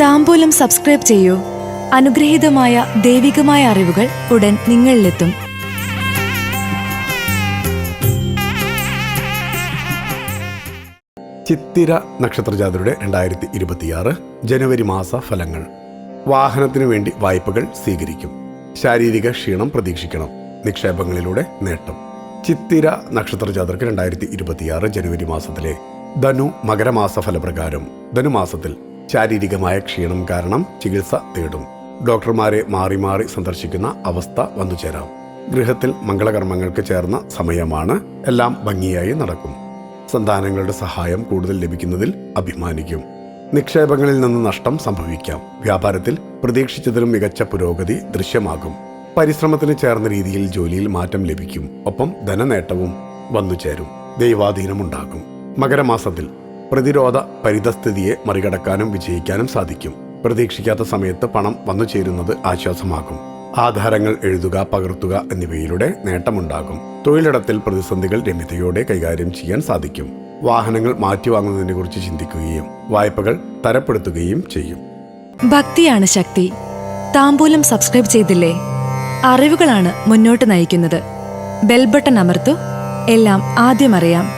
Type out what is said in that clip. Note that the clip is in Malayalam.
താമ്പൂലം സബ്സ്ക്രൈബ് ചെയ്യൂ. അനുഗ്രഹീതമായ ദൈവികമായ അറിവുകൾ ഉടൻ നിങ്ങളിലെത്തും. ചിത്തിര നക്ഷത്രജാതരുടെ രണ്ടായിരത്തി ഇരുപത്തിയാറ് ജനുവരി മാസ ഫലങ്ങൾ. വാഹനത്തിനു വേണ്ടി വായ്പകൾ സ്വീകരിക്കും. ശാരീരിക ക്ഷീണം പ്രതീക്ഷിക്കണം. നിക്ഷേപങ്ങളിലൂടെ നേട്ടം. ചിത്തിര നക്ഷത്രജാതർക്ക് രണ്ടായിരത്തി ഇരുപത്തിയാറ് ജനുവരി മാസത്തിലെ ധനു മകരമാസ ഫലപ്രകാരം ധനുമാസത്തിൽ ശാരീരികമായ ക്ഷീണം കാരണം ചികിത്സ തേടും. ഡോക്ടർമാരെ മാറി മാറി സന്ദർശിക്കുന്ന അവസ്ഥ വന്നു ചേരാം. ഗൃഹത്തിൽ മംഗളകർമ്മങ്ങൾക്ക് ചേർന്ന സമയമാണ് എല്ലാം ഭംഗിയായി നടക്കും. സന്താനങ്ങളുടെ സഹായം കൂടുതൽ ലഭിക്കുന്നതിൽ അഭിമാനിക്കും. നിക്ഷേപങ്ങളിൽ നിന്ന് നഷ്ടം സംഭവിക്കാം. വ്യാപാരത്തിൽ പ്രതീക്ഷിച്ചതിലും മികച്ച പുരോഗതി ദൃശ്യമാകും. പരിശ്രമത്തിന് ചേർന്ന രീതിയിൽ ജോലിയിൽ മാറ്റം ലഭിക്കും. ഒപ്പം ധനനേട്ടവും വന്നു ചേരും. ദൈവാധീനമുണ്ടാകും. മകരമാസത്തിൽ പ്രതിരോധ പരിതസ്ഥിതിയെ മറികടക്കാനും വിജയിക്കാനും സാധിക്കും. പ്രതീക്ഷിക്കാത്ത സമയത്ത് പണം വന്നു ചേരുന്നത് ആശ്വാസമാകും. ആധാരങ്ങൾ എഴുതുക പകർത്തുക എന്നിവയിലൂടെ നേട്ടമുണ്ടാകും. തൊഴിലിടത്തിൽ പ്രതിസന്ധികൾ രമ്യതയോടെ കൈകാര്യം ചെയ്യാൻ സാധിക്കും. വാഹനങ്ങൾ മാറ്റിവാങ്ങുന്നതിനെ കുറിച്ച് ചിന്തിക്കുകയും വായ്പകൾ തരപ്പെടുത്തുകയും ചെയ്യും. ഭക്തിയാണ് ശക്തി. താമ്പൂലം സബ്സ്ക്രൈബ് ചെയ്തില്ലേ? അറിവുകളാണ് മുന്നോട്ട് നയിക്കുന്നത്. ബെൽബട്ടൺ അമർത്തു. എല്ലാം ആദ്യം അറിയാം.